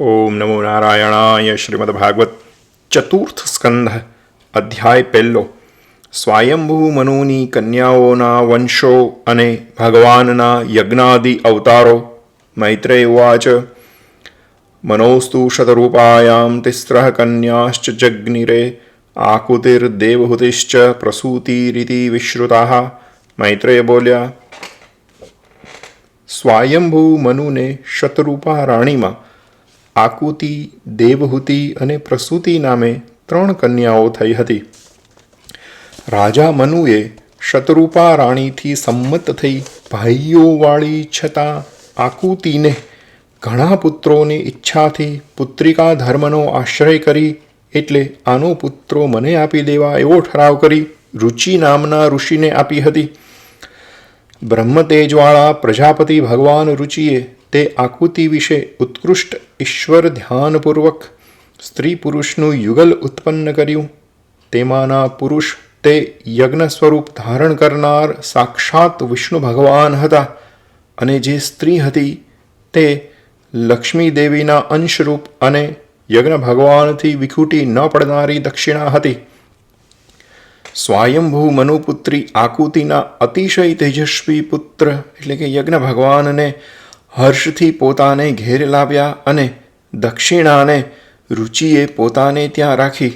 ઓમ નમો નારાયણાય શ્રીમદ ભાગવત ચતુર્થ સ્કંધ અધ્યાય પહેલો સ્વયંભૂ મનુની કન્યાઓના વંશો અને ભગવાનના યજ્ઞાદિ અવતારો મૈત્રેય ઉવાચ મનોસ્તુ શતરૂપાયામ તિસ્રઃ કન્યાશ્ચ જગ્નિરે આકુતિર્દેવહુતિશ્ચ પ્રસૂતિરીતિ વિશ્રુતા મૈત્રેય બોલ્યા સ્વયંભૂ મનુને શતરૂપા રાણીમાં આકુતિ, દેવહૂતિ અને પ્રસૂતિ નામે ત્રણ કન્યાઓ થઈ હતી. રાજા મનુએ શતરૂપા રાણીથી સંમત થઈ ભાઈઓવાળી છતાં આકુતિને ઘણા પુત્રોની ઈચ્છાથી પુત્રિકા ધર્મનો આશ્રય કરી એટલે આનો પુત્રો મને આપી દેવા એવો ઠરાવ કરી રુચિ નામના ઋષિને આપી હતી. બ્રહ્મતેજવાળા પ્રજાપતિ ભગવાન રુચિએ તે આકૃતિ વિશે ઉત્કૃષ્ટ ઈશ્વર ધ્યાનપૂર્વક સ્ત્રી પુરુષનું યુગલ ઉત્પન્ન કર્યું. તેમાંના પુરુષ તે યજ્ઞ સ્વરૂપ ધારણ કરનાર સાક્ષાત વિષ્ણુ ભગવાન હતા અને જે સ્ત્રી હતી તે લક્ષ્મી દેવીના અંશરૂપ અને યજ્ઞ ભગવાનથી વિખૂટી ન પડનારી દક્ષિણા હતી. સ્વાયંભૂ મનુપુત્રી આકુતિના અતિશય તેજસ્વી પુત્ર, એટલે કે યજ્ઞ ભગવાનને હર્ષથી પોતાને ઘેર લાવ્યા અને દક્ષિણાને રુચિએ પોતાને ત્યાં રાખી.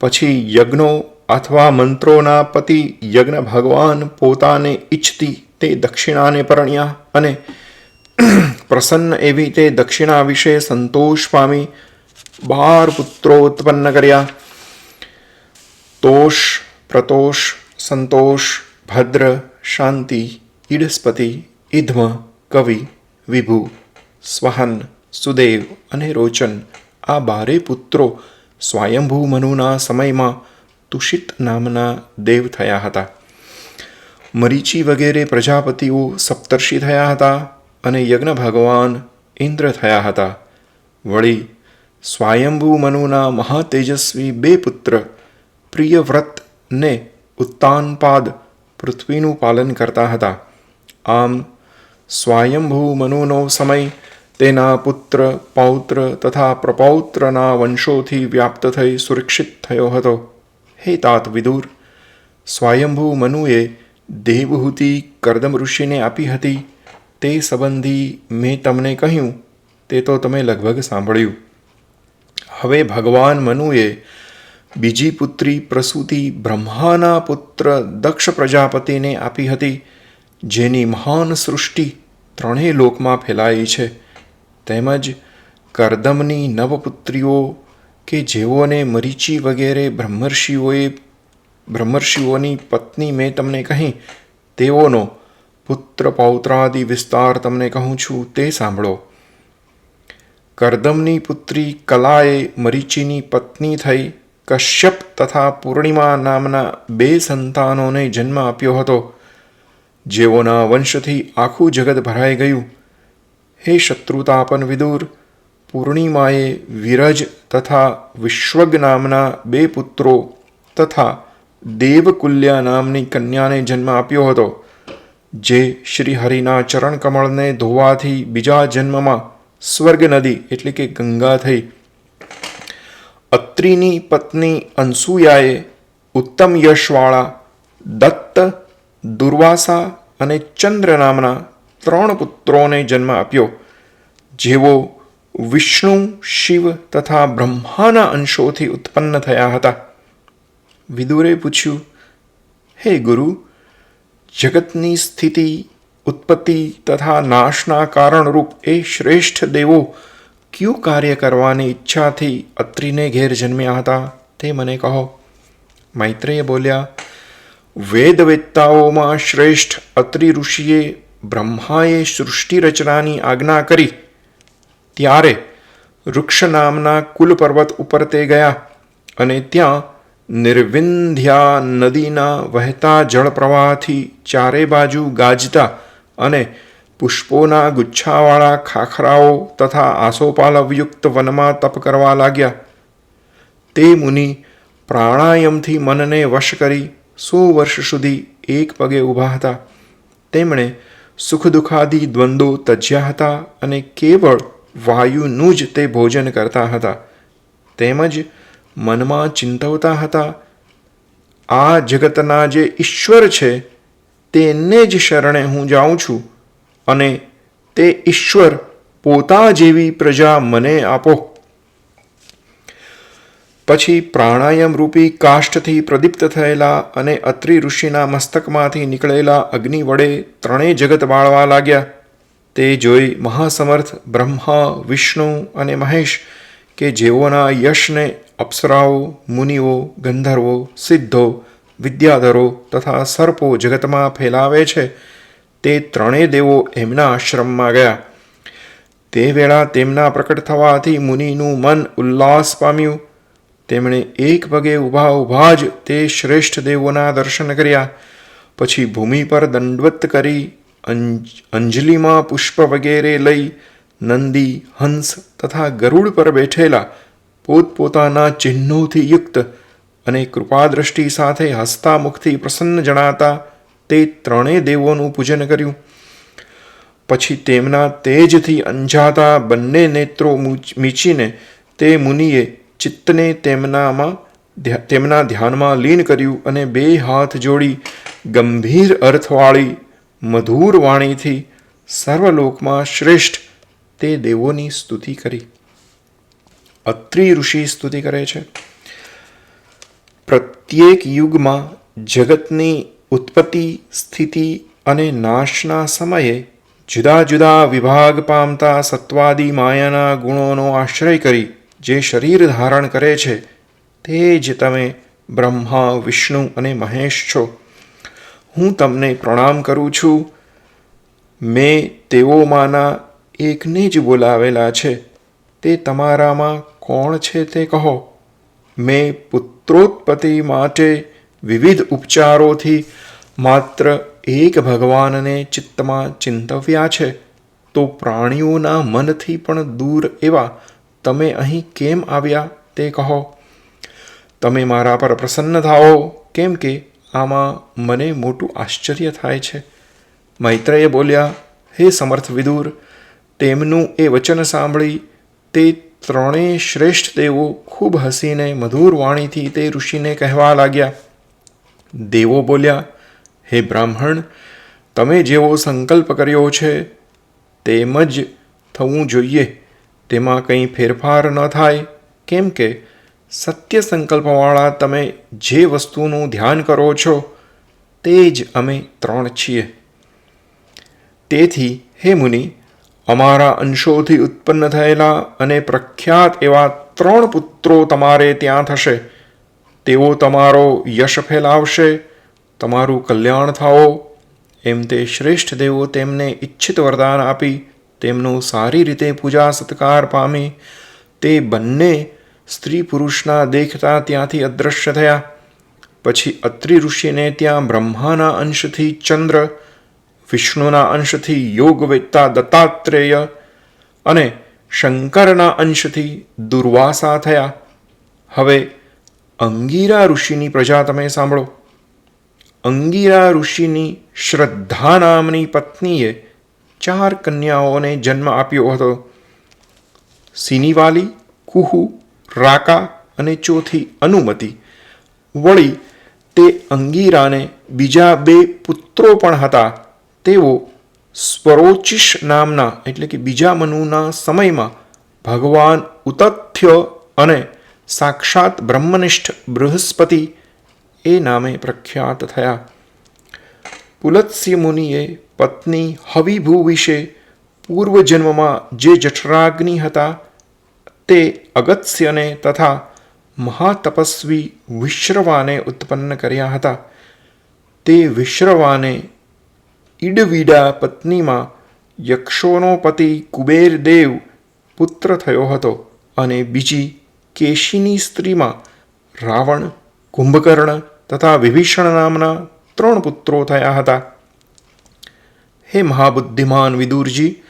પછી યજ્ઞો અથવા મંત્રોના પતિ યજ્ઞ ભગવાન પોતાને ઈચ્છતી તે દક્ષિણાને પરણ્યા અને પ્રસન્ન એવી તે દક્ષિણા વિશે સંતોષ પામી બાર પુત્રો ઉત્પન્ન કર્યા. તોષ પ્રતોષ સંતોષ ભદ્ર શાંતિ ઈડસ્પતિ ઇધ્મ કવિ વિભુ સ્વહન સુદેવ અને રોચન આ બારે પુત્રો સ્વયંભૂ મનુના સમયમાં તુષિત નામના દેવ થયા હતા મરીચી વગેરે પ્રજાપતિઓ સપ્તર્ષિ થયા હતા અને યજ્ઞ ભગવાન ઇન્દ્ર થયા હતા વળી સ્વયંભૂ મનુના મહાતેજસ્વી બે પુત્ર પ્રિયવ્રત ને ઉત્તાનપાદ પૃથ્વીનું પાલન કરતા હતા. આમ સ્વાયંભૂ મનુનો સમય તેના પુત્ર, પૌત્ર તથા પ્રપૌત્રના વંશોથી વ્યાપ્ત થઈ સુરક્ષિત થયો હતો. હે તાત વિદુર, સ્વયંભૂ મનુએ દેવહૂતિ કરદમ ઋષિને આપી હતી. તે સંબંધી મેં તમને કહ્યું, તે તો તમે લગભગ સાંભળ્યું. હવે ભગવાન મનુએ બીજી પુત્રી પ્રસૂતિ બ્રહ્માના પુત્ર દક્ષ પ્રજાપતિને આપી હતી, જેની મહાન સૃષ્ટિ ત્રણેય લોકમાં ફેલાઈ છે. તેમજ કરદમની નવપુત્રીઓ કે જેઓને મરીચી વગેરે બ્રહ્મર્ષિઓએ, બ્રહ્મર્ષિઓની પત્ની મેં તમને કહી, તેઓનો પુત્ર પૌત્રાદિ વિસ્તાર તમને કહું છું તે સાંભળો. કરદમની પુત્રી કલાએ મરીચીની પત્ની થઈ કશ્યપ તથા પૂર્ણિમા નામના બે સંતાનોને જન્મ આપ્યો હતો જેઓના વંશથી આખું જગત ભરાઈ ગયું હે શત્રુતાપન વિદુર પૂર્ણિમાએ વિરજ તથા વિશ્વગ નામના બે પુત્રો તથા દેવકુલ્યા નામની કન્યાને જન્મ આપ્યો હતો જે શ્રી હરિના ચરણ ધોવાથી બીજા જન્મમાં સ્વર્ગ નદી એટલે કે ગંગા થઈ અત્રિની પત્ની અનસૂયાએ ઉત્તમ યશવાળા, દત્ત, દુર્વાસા અને ચંદ્ર નામના ત્રણ પુત્રોને જન્મ આપ્યો, જેઓ વિષ્ણુ, શિવ તથા બ્રહ્માના અંશોથી ઉત્પન્ન થયા હતા. વિદુરે પૂછ્યું, હે ગુરુ, જગતની સ્થિતિ, ઉત્પત્તિ તથા નાશના કારણરૂપ એ શ્રેષ્ઠ દેવો કયું કાર્ય કરવાની ઈચ્છાથી અત્રિને ઘેર જન્મ્યા હતા તે મને કહો મૈત્રેય બોલ્યા વેદવેત્તાઓમાં શ્રેષ્ઠ અત્રિ ઋષિએ બ્રહ્માએ સૃષ્ટિ રચનાની આજ્ઞા કરી ત્યારે વૃક્ષ નામના કુલ પર્વત ઉપર તે ગયા અને ત્યાં નિર્વિંધ્યા નદીના વહેતા જળ પ્રવાહથી ચારે બાજુ ગાજતા અને પુષ્પોના ગુચ્છાવાળા ખાખરાઓ તથા આસોપાલવયુક્ત વનમાં તપ કરવા લાગ્યા. તે મુનિ પ્રાણાયામથી મનને વશ કરી સો વર્ષ સુધી એક પગે ઊભા હતા. તેમણે સુખ દુઃખાદી દ્વંદ્વો તજ્યા હતા અને કેવળ વાયુનું જ તે ભોજન કરતા હતા. તેમજ મનમાં ચિંતવતા હતા, આ જગતના જે ઈશ્વર છે તેને જ શરણે હું જાઉં છું. અને તે ઈશ્વર પોતા જેવી પ્રજા મને આપો. પછી પ્રાણાયામ રૂપી કાષ્ઠથી પ્રદીપ્ત થયેલા અને અત્રિ ઋષિના મસ્તકમાંથી નીકળેલા અગ્નિ વડે ત્રણેય જગત બાળવા લાગ્યા. તે જોઈ મહાસમર્થ બ્રહ્મા, વિષ્ણુ અને મહેશ કે જેઓના યશને અપ્સરાઓ, મુનિઓ, ગંધર્વો, સિદ્ધો, વિદ્યાધરો તથા સર્પો જગતમાં ફેલાવે છે તે ત્રણેય દેવો એમના આશ્રમમાં ગયા. તે વેળા તેમના પ્રકટ થવાથી મુનિનું મન ઉલ્લાસ પામ્યું. તેમણે એક પગે ઊભા ઊભા જ તે શ્રેષ્ઠ દેવોના દર્શન કર્યા. પછી ભૂમિ પર દંડવત કરી અંજ, અંજલિમાં પુષ્પ વગેરે લઈ નંદી, હંસ તથા ગરુડ પર બેઠેલા પોતપોતાના ચિહ્નોથી યુક્ત અને કૃપાદ્રષ્ટિ સાથે હસતા મુખથી પ્રસન્ન જણાતા તે ત્રણેય દેવોનું પૂજન કર્યું. પછી તેમના તેજથી અંજાતા બંને નેત્રો મૂચ- મીચીને તે મુનિએ ચિત્તને તેમનામાં તેમના ધ્યાનમાં લીન કર્યું અને બે હાથ જોડી ગંભીર અર્થવાળી મધુર વાણીથી સર્વલોકમાં શ્રેષ્ઠ તે દેવોની સ્તુતિ કરી. અત્રિ ઋષિ સ્તુતિ કરે છે. પ્રત્યેક યુગમાં જગતની ઉત્પત્તિ, સ્થિતિ અને નાશના સમયે જુદા જુદા વિભાગ પામતા સત્વાદી માયાના ગુણોનો આશ્રય કરી જે શરીર ધારણ કરે છે, તે જ તમે બ્રહ્મા, વિષ્ણુ અને મહેશ છો. હું તમને પ્રણામ કરું છું. મેં તેઓમાંના એકને જ બોલાવેલા છે. તે તમારામાં કોણ છે તે કહો. મેં પુત્રોત્પત્તિ માટે વિવિધ ઉપચારોથી માત્ર એક ભગવાનને ચિત્તમાં ચિંતવ્યા છે તો પ્રાણીઓના મનથી પણ દૂર એવા તમે અહીં કેમ આવ્યા તે કહો તમે મારા પર પ્રસન્ન થાઓ કેમ કે આમાં મને મોટું આશ્ચર્ય થાય છે મૈત્રેય બોલ્યા હે સમર્થ વિદુર તેમનું એ વચન સાંભળી તે ત્રણેય શ્રેષ્ઠ દેવો ખૂબ હસીને મધુર વાણીથી તે ઋષિને કહેવા લાગ્યા દેવો બોલ્યા, હે બ્રાહ્મણ, તમે જેવો સંકલ્પ કર્યો છે તેમ જ થવું જોઈએ. તેમાં કંઈ ફેરફાર ન થાય. કેમ કે સત્ય સંકલ્પવાળા તમે જે વસ્તુનું ધ્યાન કરો છો, તે જ અમે ત્રણ છીએ. તેથી, હે મુનિ, અમારા અંશોથી ઉત્પન્ન થયેલા અને પ્રખ્યાત એવા ત્રણ પુત્રો તમારે ત્યાં થશે. તેઓ તમારો યશ ફેલાવશે, તમારું કલ્યાણ થાઓ. એમ તે શ્રેષ્ઠ દેવો તેમને ઈચ્છિત વરદાન આપી, તેમનો સારી રીતે પૂજા સત્કાર પામી. તે બંને સ્ત્રી પુરુષના દેખતા ત્યાંથી અદૃશ્ય થયા. પછી અત્રિ ઋષિને ત્યાં બ્રહ્માના અંશથી ચંદ્ર, વિષ્ણુના અંશથી યોગવેત્તા દત્તાત્રેય અને શંકરના અંશથી દુર્વાસા થયા. હવે અંગીરા ઋષિની પ્રજા તમે સાંભળો. અંગીરા ઋષિની શ્રદ્ધા નામની પત્નીએ ચાર કન્યાઓને જન્મ આપ્યો હતો. સિનિવાલી, કુહુ, રાકા અને ચોથી અનુમતિ. વળી તે અંગીરાને બીજા બે પુત્રો પણ હતા. તેઓ સ્વરોચિશ નામના એટલે કે બીજા મનુના સમયમાં ભગવાન ઉતથ્ય અને સાક્ષાત બ્રહ્મનિષ્ઠ બૃહસ્પતિ એ નામે પ્રખ્યાત થયા પુલત્સ્ય મુનિએ પત્ની હવિભૂ વિશે પૂર્વજન્મમાં જે જઠરાગ્નિ હતા તે અગત્યને તથા મહાતપસ્વી વિશ્રવાને ઉત્પન્ન કર્યા હતા તે વિશ્રવાને ઈડવીડા પત્નીમાં યક્ષોનો પતિ કુબેર દેવ પુત્ર થયો હતો અને બીજી કેશીની સ્ત્રીમાં રાવણ, કુંભકર્ણ તથા વિભીષણ નામના ત્રણ પુત્રો થયા હતા. હે મહાબુદ્ધિમાન વિદુરજી,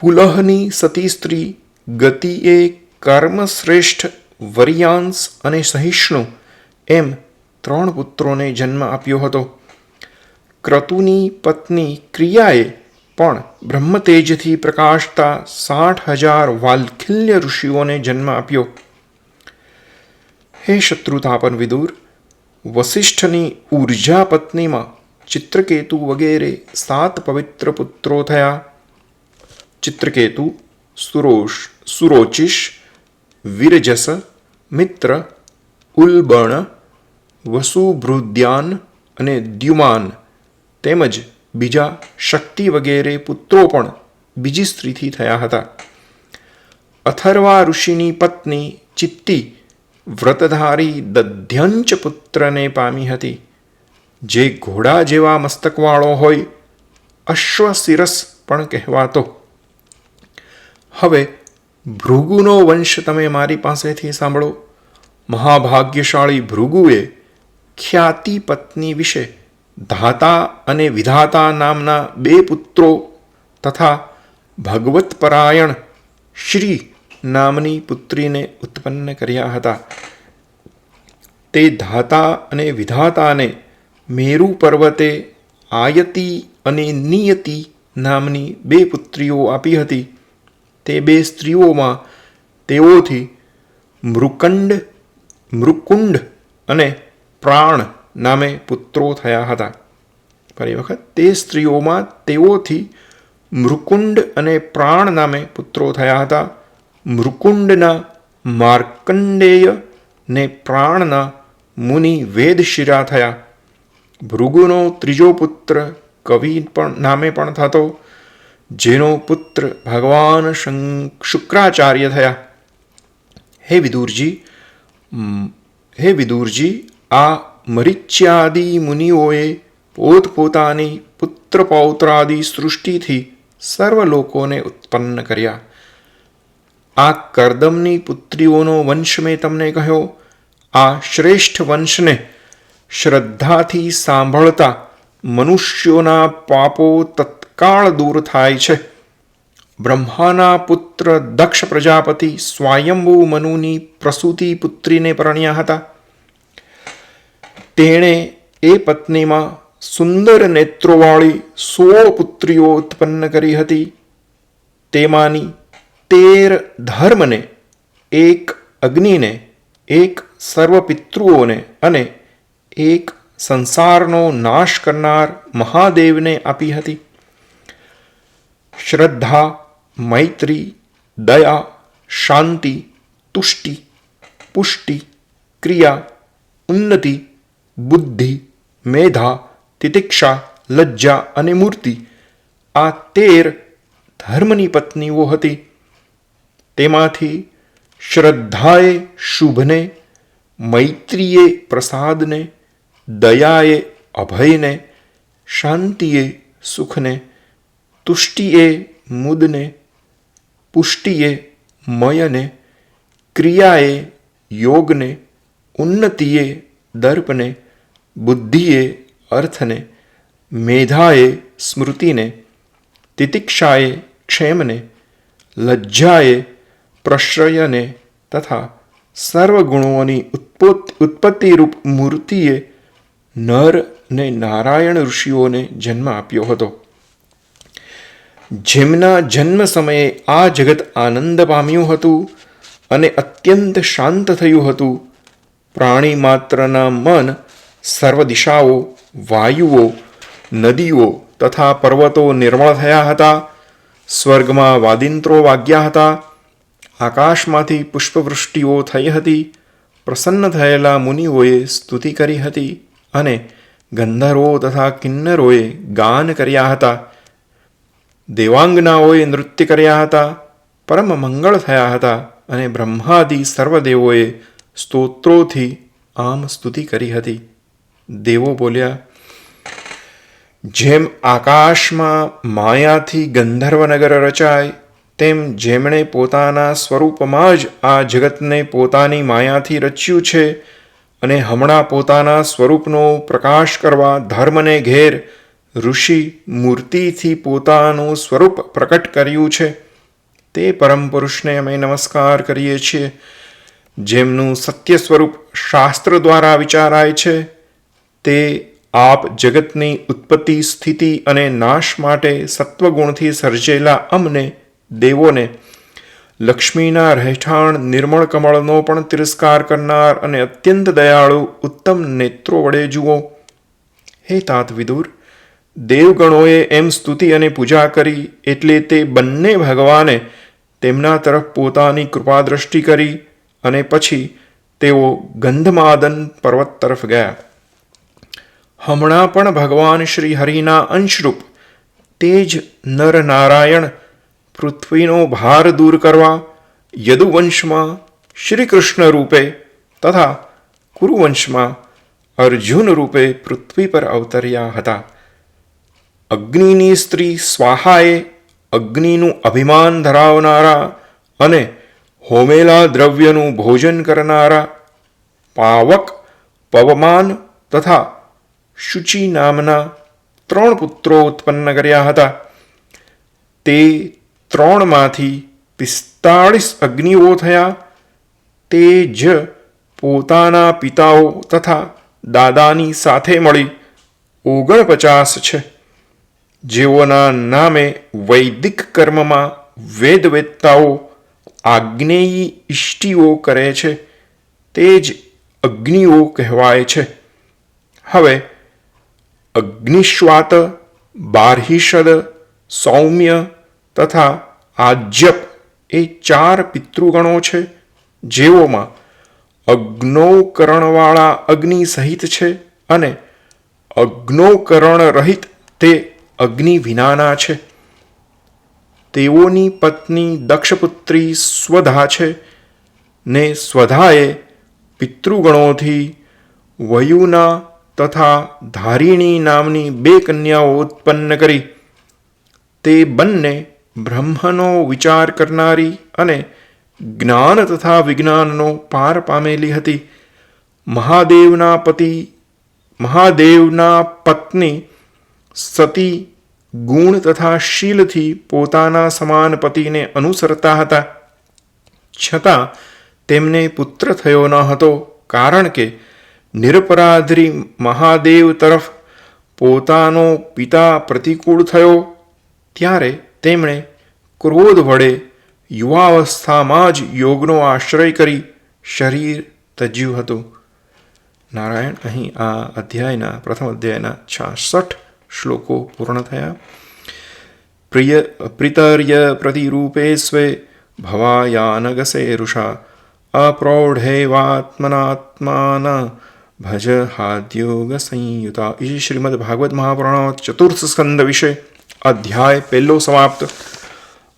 પુલહની સતી સ્ત્રી ગતિએ કર્મશ્રેષ્ઠ વરિયાંશ અને સહિષ્ણુ એમ ત્રણ પુત્રોને જન્મ આપ્યો હતો. ક્રતુની પત્ની ક્રિયાએ પણ બ્રહ્મતેજથી પ્રકાશતા સાઠ હજાર વાલ્ખિલ્ય ઋષિઓને જન્મ આપ્યો. હે શત્રુતાપન વિદુર વસિષ્ઠની ઊર્જા પત્નીમાં ચિત્રકેતુ વગેરે સાત પવિત્ર પુત્રો થયા. ચિત્રકેતુ સુરોષ સુરોચિશ વિરજસ, મિત્ર, ઉલબણ, વસુભૃદ્યાન અને દ્યુમાન તેમજ બીજા શક્તિ વગેરે પુત્રો પણ બીજી સ્ત્રીથી થયા હતા. અથર્વા ઋષિની પત્ની ચિત્તી વ્રતધારી દધ્યંચ પુત્રને પામી હતી. જે ઘોડા જેવા મસ્તકવાળો હોય, અશ્વશિરસ પણ કહેવાતો. હવે, ભૃગુનો વંશ તમે મારી પાસેથી સાંભળો. મહાભાગ્યશાળી ભૃગુએ ખ્યાતિ પત્ની વિશે ધાતા અને વિધાતા નામના બે પુત્રો તથા ભગવતપરાયણ શ્રી નામની પુત્રીને ઉત્પન્ન કર્યા હતા. તે ધાતા અને વિધાતાને મેરુ પર્વતે આયતી અને નિયતિ નામની બે પુત્રીઓ આપી હતી. તે બે સ્ત્રીઓમાં તેઓથી મૃકંડ, મૃકુંડ અને પ્રાણ નામે પુત્રો થયા હતા. ફરી વખત, તે સ્ત્રીઓમાં તેઓથી મૃકુંડ અને પ્રાણ નામે પુત્રો થયા હતા. મૃકુંડના માર્કંડેય ને પ્રાણના મુનિ વેદશિરા થયા. ભૃગુનો ત્રીજો પુત્ર કવિ પણ, નામે પણ થતો, જેનો પુત્ર ભગવાન શુક્રાચાર્ય થયા. હે વિદુરજી હે વિદુરજી, આ મરિચ્યાદિ મુનિઓએ પોતપોતાની પુત્ર પૌત્રાદિ સૃષ્ટિથી સર્વ લોકોને ઉત્પન્ન કર્યા આ કરદમની પુત્રીઓનો વંશ મેં તમને કહ્યો આ શ્રેષ્ઠ વંશને શ્રદ્ધાથી સાંભળતા મનુષ્યોના પાપો તત્કાળ દૂર થાય છે બ્રહ્માના પુત્ર દક્ષ પ્રજાપતિ સ્વાયંભુ મનુની પ્રસૂતિ પુત્રીને પરણ્યા હતા તેણે એ પત્નીમાં સુંદર નેત્રોવાળી સો પુત્રીઓ ઉત્પન્ન કરી હતી. તેમાંની તેર ધર્મને, એક અગ્નિને, એક સર્વ પિતૃઓને અને એક સંસારનો નાશ કરનાર મહાદેવને આપી હતી. શ્રદ્ધા, મૈત્રી, દયા, શાંતિ, તુષ્ટિ, પુષ્ટિ, ક્રિયા, ઉન્નતિ બુદ્ધિ મેધા તિતિક્ષા લજ્જા અને મૂર્તિ આ તેર ધર્મની પત્નીઓ હતી તેમાંથી શ્રદ્ધાએ શુભને મૈત્રીએ પ્રસાદને દયાએ અભયને શાંતિએ સુખને તુષ્ટિએ મુદને પુષ્ટિએ મયને ક્રિયાએ યોગને ઉન્નતિએ દર્પને બુદ્ધિએ, અર્થને, મેધાએ, સ્મૃતિને, તિતિક્ષાએ, ક્ષેમને, લજ્જાએ, પ્રશ્રયને તથા સર્વગુણોની ઉત્પત્તિરૂપ મૂર્તિએ નર ને નારાયણ ઋષિઓને જન્મ આપ્યો હતો. જેમના જન્મ સમયે આ જગત આનંદ પામ્યું હતું અને અત્યંત શાંત થયું હતું. પ્રાણી માત્રના મન સર્વ દિશાઓ વાયુઓ નદીઓ તથા પર્વતો નિર્મળ થયા હતા સ્વર્ગમાં વાદિંત્રો વાગ્યા હતા આકાશમાંથી પુષ્પવૃષ્ટિઓ થઈ હતી પ્રસન્ન થયેલા મુનિઓએ સ્તુતિ કરી હતી અને ગંધર્વો તથા કિન્નરોએ ગાન કર્યા હતા દેવાંગનાઓએ નૃત્ય કર્યા હતા પરમ મંગળ થયા હતા અને બ્રહ્માદિ સર્વદેવોએ સ્તોત્રોથી આમ સ્તુતિ કરી હતી દેવો બોલ્યા, જેમ આકાશમાં માયાથી ગંધર્વનગર રચાય, તેમ જેમણે પોતાના સ્વરૂપમાં જ આ જગતને પોતાની માયાથી રચ્યું છે અને હમણાં પોતાના સ્વરૂપનો પ્રકાશ કરવા ધર્મને ઘેર ઋષિ મૂર્તિથી પોતાનું સ્વરૂપ પ્રકટ કર્યું છે. તે પરમ પુરુષને અમે નમસ્કાર કરીએ છીએ, જેમનું સત્ય સ્વરૂપ શાસ્ત્ર દ્વારા વિચારાય છે. તે આપ જગતની ઉત્પત્તિ, સ્થિતિ અને નાશ માટે સત્વગુણથી સર્જેલા અમને, દેવોને, લક્ષ્મીના રહેઠાણ, નિર્મળ કમળનો પણ તિરસ્કાર કરનાર અને અત્યંત દયાળુ ઉત્તમ નેત્રો વડે જુઓ. હે તાત વિદુર દેવગણોએ એમ સ્તુતિ અને પૂજા કરી એટલે તે બંને ભગવાને તેમના તરફ પોતાની કૃપા દ્રષ્ટિ કરી અને પછી તેઓ ગંધમાદન પર્વત તરફ ગયા. હમણાં પણ ભગવાન શ્રી હરિના અંશરૂપ તે જ નરનારાયણ પૃથ્વીનો ભાર દૂર કરવા યદુવંશમાં શ્રી કૃષ્ણ રૂપે તથા કુરુવંશમાં અર્જુન રૂપે પૃથ્વી પર અવતર્યા હતા. અગ્નિની સ્ત્રી સ્વાહાએ અગ્નિનું અભિમાન ધરાવનારા અને હોમેલા દ્રવ્યનું ભોજન કરનારા પાવક, પવમાન તથા શુચિ નામના ત્રણ પુત્રો ઉત્પન્ન કર્યા હતા તે ત્રણમાંથી પિસ્તાળીસ અગ્નિઓ થયા તે જ પોતાના પિતાઓ તથા દાદાની સાથે મળી ઓગણપચાસ છે જેઓના નામે વૈદિક કર્મમાં વેદવેત્તાઓ આગ્નેયી ઇષ્ટિઓ કરે છે તે જ અગ્નિઓ કહેવાય છે હવે અગ્નિશ્વાત બાર્હિષદ સૌમ્ય તથા આજ્યપ એ ચાર પિતૃગણો છે, જેઓમાં અગ્નોકરણવાળા અગ્નિ સહિત છે અને અગ્નોકરણ રહિત તે અગ્નિ વિનાના છે. તેઓની પત્ની દક્ષપુત્રી સ્વધા છે ને સ્વધાએ પિતૃગણોથી વયુના તથા ધારિણી નામની બે કન્યાઓ ઉત્પન્ન કરી. તે બંને બ્રહ્મનો વિચાર કરનારી અને જ્ઞાન તથા વિજ્ઞાનનો પાર પામેલી હતી. મહાદેવના પતિ, મહાદેવના પત્ની, સતી, ગુણ તથા શીલથી પોતાના સમાન પતિને અનુસરતા હતા. છતાં, તેમને પુત્ર થયો ન હતો, કારણ કે નિરપરાધરી મહાદેવ તરફ પોતાનો પિતા પ્રતિકૂળ થયો. ત્યારે તેમણે ક્રોધ વડે યુવાવસ્થામાં જ યોગનો આશ્રય કરી શરીર તજ્યું હતું. નારાયણ અહીં આ અધ્યાયના પ્રથમ અધ્યાયના છાસઠ શ્લોકો પૂર્ણ થયા. પ્રિય, પ્રિતર્ય પ્રતિરૂપે સ્વે ભવાયાનગસે ઋષા અપ્રૌઢેવાત્મનાત્માન ભજ હાદ્યોગ સંયુતા એ શ્રીમદ ભાગવત મહાપુરાણ ચતુર્થ સ્કંદ વિશે અધ્યાય પહેલો સમાપ્ત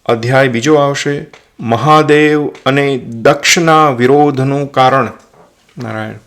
અધ્યાય બીજો આવશે મહાદેવ અને દક્ષના વિરોધનું કારણ નારાયણ